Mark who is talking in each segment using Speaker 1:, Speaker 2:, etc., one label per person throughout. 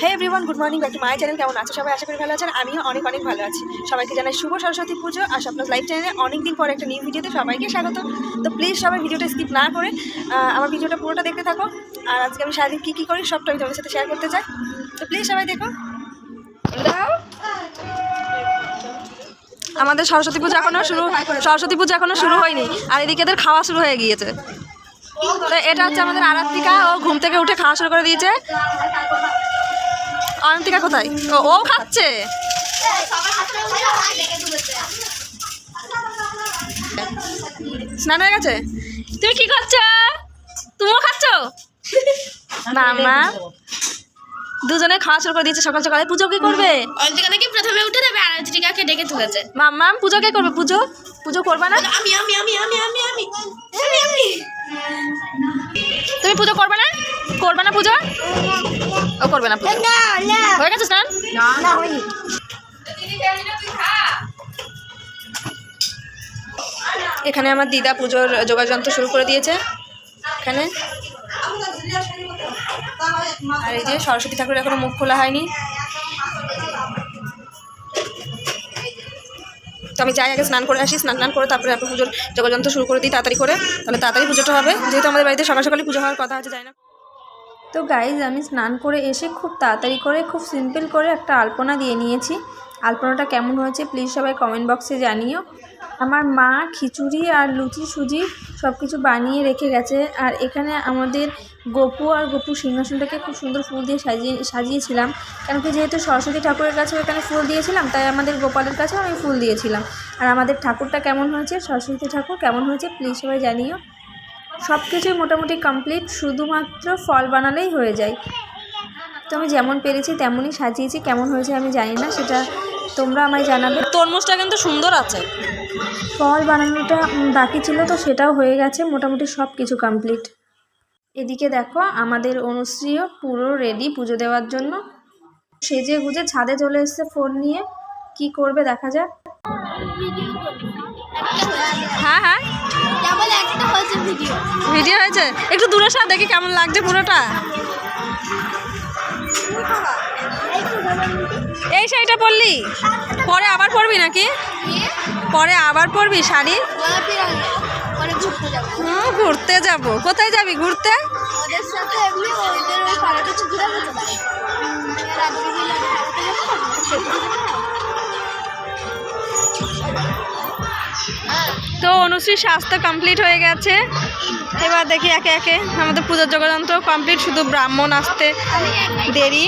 Speaker 1: Hey everyone good morning back my channel কেমন আছো? সবাই আশা করি ভালো আছেন। আমিও অনেক অনেক ভালো আছি। সবাইকে জানাই শুভ সরস্বতী পুজো আর স্বপ্নাস লাইভ চ্যানেলে অনেকদিন পর একটা নিউ ভিডিওতে সবাইকে স্বাগত। তো প্লিজ সবাই ভিডিওটা স্কিপ না করে আমার ভিডিওটা পুরোটা দেখতে থাকো। আর আজকে আমি সারাদিন কী কী করি সবটা আমি তোমাদের সাথে শেয়ার করতে চাই। তো প্লিজ সবাই দেখো। আমাদের সরস্বতী পুজো এখনও শুরু, সরস্বতী পুজো এখনও শুরু হয়নি। আর এদিকে এদের খাওয়া শুরু হয়ে গিয়েছে। তো এটা হচ্ছে আমাদের আরাত্রিকা। ও ঘুম থেকে উঠে খাওয়া শুরু করে দিয়েছে। অনন্তিকা কোথায়? ও ও খাচ্ছে। স্নান হয়ে গেছে? তুমি কি করছ তুমিও খাচ্ছ? মামা দুজনে খাওয়া শুরু করে দিয়েছে সকাল সকালে। পুজো কি করবে?
Speaker 2: অন্তিকা নাকি প্রথমে উঠে দেবে আর অন্তিকাকে ডেকে তুলেছে।
Speaker 1: মাম্মা পুজো কে করবে? পুজো? পুজো করবে না?
Speaker 2: আমি আমি আমি আমি আমি আমি আমি আমি।
Speaker 1: তুমি পুজো করবে না? করবে না পুজো? ও করবে না পুজো। হয়ে গেছে স্নান? এখানে আমার দিদা পুজোর যোগাযন্ত্র শুরু করে দিয়েছে। এখানে। আর এই যে সরস্বতী ঠাকুরের এখনও মুখ খোলা হয়নি। তো আমি যাই আগে স্নান করে আসি স্নান টান করে তারপরে আপনি পুজোর জগযন্ত্র শুরু করে দিই তাড়াতাড়ি করে। তাহলে তাড়াতাড়ি পুজোটা হবে। যেহেতু আমাদের বাড়িতে সকাল সকালে পুজো হওয়ার কথা আছে যাই না।
Speaker 3: তো গাইজ আমি স্নান করে এসে খুব তাড়াতাড়ি করে খুব সিম্পল করে একটা আলপনা দিয়ে নিয়েছি। আলপনাটা কেমন হয়েছে প্লিজ সবাই কমেন্ট বক্সে জানিও। আমার মা খিচুড়ি আর লুচি সুজি সব কিছু বানিয়ে রেখে গেছে আর এখানে আমাদের গপু আর গপু সিংহাসনটাকে খুব সুন্দর ফুল দিয়ে সাজিয়ে, সাজিয়েছিলাম। কেন কি যেহেতু সরস্বতী ঠাকুরের কাছেও এখানে ফুল দিয়েছিলাম, তাই আমাদের গোপালের কাছেও আমি ফুল দিয়েছিলাম। আর আমাদের ঠাকুরটা কেমন হয়েছে, সরস্বতী ঠাকুর কেমন হয়েছে প্লিজ সবাই জানিও। সব কিছুই মোটামুটি কমপ্লিট শুধুমাত্র ফল বানালেই হয়ে যায়। তো আমি যেমন পেরেছি তেমনই সাজিয়েছি কেমন হয়েছে আমি জানি না সেটা তোমরা আমায় জানাবে।
Speaker 1: তরমুজটা কিন্তু সুন্দর আছে।
Speaker 3: ফল বানানোটা বাকি ছিল তো সেটাও হয়ে গেছে মোটামুটি সব কিছু কমপ্লিট এদিকে দেখো আমাদের অনুশ্রীও পুরো রেডি পুজো দেওয়ার জন্য। সেজে গুজে ছাদে চলে এসছে ফোন নিয়ে। কি করবে দেখা যাক।
Speaker 1: হ্যাঁ হ্যাঁ।
Speaker 2: ভিডিও
Speaker 1: ভিডিও হয়েছে একটু দূরে সা দেখি কেমন লাগছে পুরোটা। এই শাড়িটা পরলি? পরে আবার পরবি নাকি? পরে আবার পরবি শাড়ি?
Speaker 2: হ্যাঁ ঘুরতে যাব।
Speaker 1: হুম, ঘুরতে যাব কোথায় যাবি ঘুরতে? তো অনুশ্রী স্বাস্থ্য কমপ্লিট হয়ে গেছে। এবার দেখি একে একে আমাদের পুজোর যোগাযন্ত্র কমপ্লিট শুধু ব্রাহ্মণ আসতে দেরি।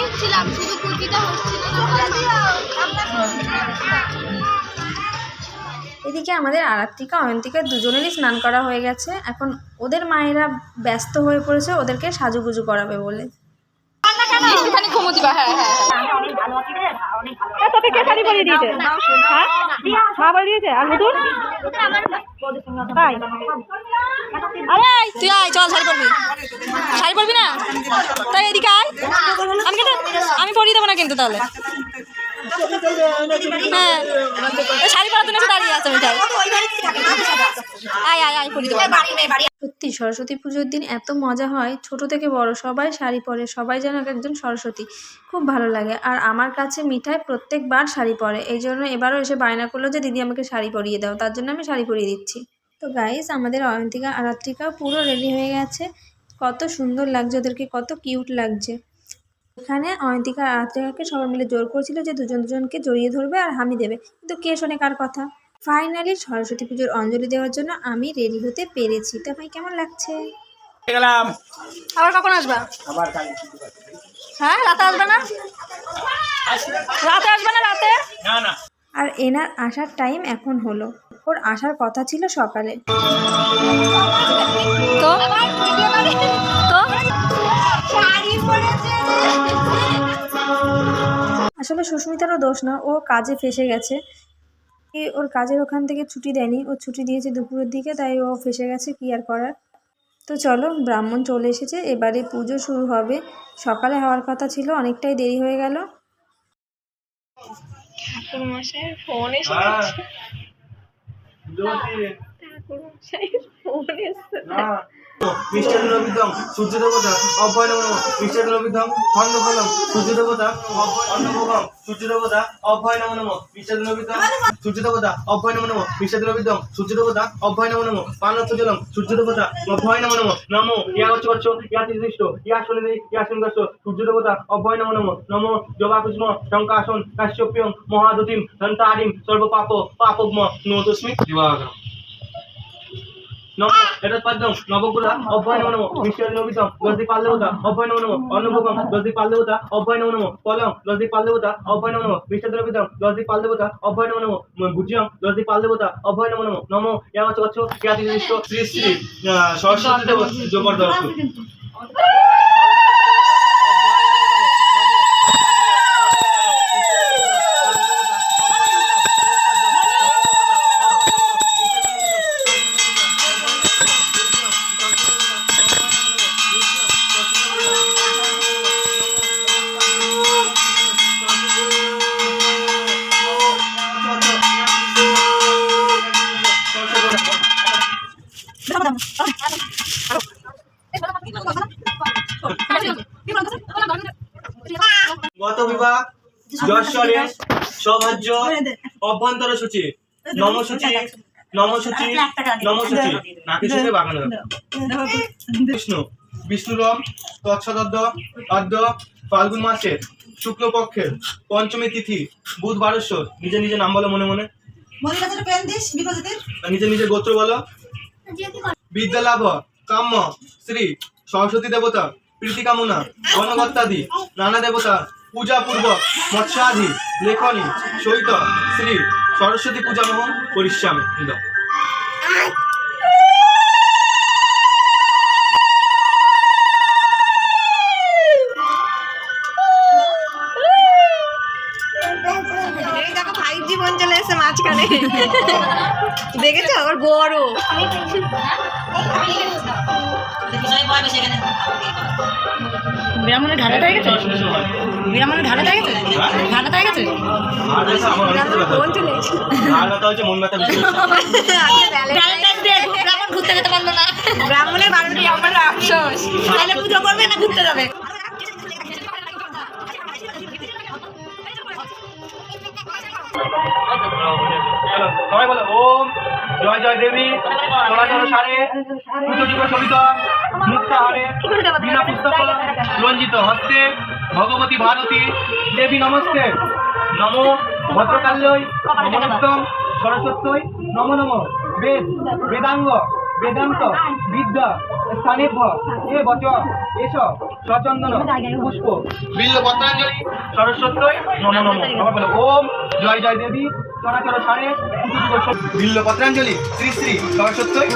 Speaker 3: এদিকে আমাদের আরাত্রিকা, অয়ন্তিকা দুজনেরই স্নান করা হয়ে গেছে। এখন ওদের মায়েরা ব্যস্ত হয়ে পড়েছে, ওদেরকে সাজুগুজু করাবে বলে।
Speaker 1: একটুখানি ঘুমো দিবা হ্যাঁ হ্যাঁ তোকে কে শাড়ি পরিয়ে দিয়েছে? হ্যাঁ? মা পরিয়ে দিয়েছে? আর নতুন? তাই। আরে তুই আয় চল শাড়ি পরবি। শাড়ি পরবি না? তাই এদিকে আয়। আমি আমি পরিয়ে দেবো না কিন্তু তাহলে। হ্যাঁ। শাড়ি পরার জন্য দাঁড়িয়ে আছে আমি তাই আয় আয় আয় পরিয়ে দেবো।
Speaker 3: সত্যি, সরস্বতী পুজোর দিন এত মজা হয়। ছোট থেকে বড় সবাই শাড়ি পরে, সবাই যেন এক একজন সরস্বতী। খুব ভালো লাগে। আর আমার কাছে মিঠাই প্রত্যেকবার শাড়ি পরে। এই জন্য এবারও এসে বায়না করল যে, দিদি, আমাকে শাড়ি পরিয়ে দাও। তার জন্য আমি শাড়ি পরিয়ে দিচ্ছি। তো গাইস আমাদের অয়ন্তিকা আরাত্রিকা পুরো রেডি হয়ে গেছে। কত সুন্দর লাগছে ওদেরকে, কত কিউট লাগছে। এখানে অয়ন্তিকা আর আরাত্রিকাকে সবাই মিলে জোর করছিল যে, দুজন দুজনকে জড়িয়ে ধরবে আর হামি দেবে। কিন্তু কে শোনে কার কথা? ফাইনালি সরস্বতী পুজোর অঞ্জলি দেওয়ার জন্য আমি রেডি হতে পেরেছি। তো ভাই কেমন লাগছে?
Speaker 4: গেলাম।
Speaker 1: আবার কখন আসবা?
Speaker 4: আবার
Speaker 1: হ্যাঁ রাতে আসবে না? রাতে আসবে না রাতে?
Speaker 4: না না।
Speaker 3: আর এনার আসার টাইম এখন হলো। ওর আসার কথা ছিল সকালে।
Speaker 1: তো? তো?
Speaker 3: আসলে সুস্মিতারও দোষ না ও কাজে ফেসে গেছে। ওর কাজের ওখান থেকে ছুটি দেয়নি। ও ছুটি দিয়েছে দুপুরের দিকে তাই ও ফেসে গেছে কি আর করার? তো চলো ব্রাহ্মণ চলে এসেছে এবারে পুজো শুরু হবে। সকালে হওয়ার কথা ছিল অনেকটাই দেরি হয়ে গেল।
Speaker 2: ঠাকুরমশাই ফোন এসে ঠাকুরমশাই ফোন এসছে
Speaker 4: না মিষ্টাদ নবিদম সূর্য দেবতা অভয় নম সূর্য দেবতা সূর্য দেবতা অভয় সূর্য দেবতা অভয় নম সূর্য দেবতা অভয় নম সূর্য দেবতা অভয় নম, ইয়া ইয়া ইয়া সূর্য দেবতা অভয় নম মহাদতিম দন্তারিম সর্বপাপ নোতস্মি দিবাগম নম নবকুলা অভয় নম মিষ্টার নবিতম গজদি পাল্লেবতা, অভয় নম অন্নভোগম গজদি পাল্লেবতা, অভয় নম নম পলম গজদি পাল্লেবতা, অভয় নম নম মিষ্টার নবিতম গজদি পাল্লেবতা, অভয় নম নম ভুজিয়ম গজদি পাল্লেবতা, অভয় নম নম নম ইয়াগচ্ছ গচ্ছ শ্রী শ্রী সরস্বতী দেব জবরদস্ত বিভাগ যশ্বরে সৌভাজ্য অভ্যন্তর সূচি নমসূচি নমসূচি নমসূচি। নাকি সূচি বাগানো বিষ্ণু বিষ্ণুরম তৎসদদ্দ অদ্য ফাল্গুন মাসের শুক্লপক্ষের পঞ্চমী তিথি বুধ বারস্বর নিজে নিজে নাম বলো মনে মনে। নিজে নিজে গোত্র বলো। বিদ্যালাভ কাম্য শ্রী সরস্বতী দেবতা প্রীতি কামনা গণগত্তাদি নানা দেবতা পূজা পূর্বক মৎস্যাদি লেখনী সহিত শ্রী সরস্বতী পূজা মোহন
Speaker 1: এসেছে মাঝখানে। দেখেছ? আবার বড়
Speaker 5: বিরামনের ঘাটা গেছে?
Speaker 4: সরস্বতী সময়।
Speaker 5: বিরামনের গেছে? ঘাটা হয়ে গেছে?
Speaker 4: মন
Speaker 5: ঘুরতে যেতে পারল না।
Speaker 1: ব্রাহ্মণের বারোটি আমার আফসোস
Speaker 5: তাহলে পুজো করবে না ঘুরতে যাবে?
Speaker 4: সবাই বলো ওম জয় জয় দেবী চলাচল সারে পুজো যুগ সবিত মুক্তাহারে বিনা পুস্তক রঞ্জিত হস্তে ভগবতী ভারতী, দেবী নমস্তে নমো ভদ্রকাল্যই নমোত্তম সরস্বত্যই, নম নম। বেদ, বেদাঙ্গ, বেদান্ত, বিদ্যা, স্থানেভ্য, এ বচ, এস, সচন্দন, পুষ্প। বিল্ল পত্রাঞ্জলি, সরস্বত্যই, নম নম। ওম, জয় জয় দেবী, চরাচর সারে বিল্ল পত্রাঞ্জলি, শ্রী শ্রী সরস্বত্যই।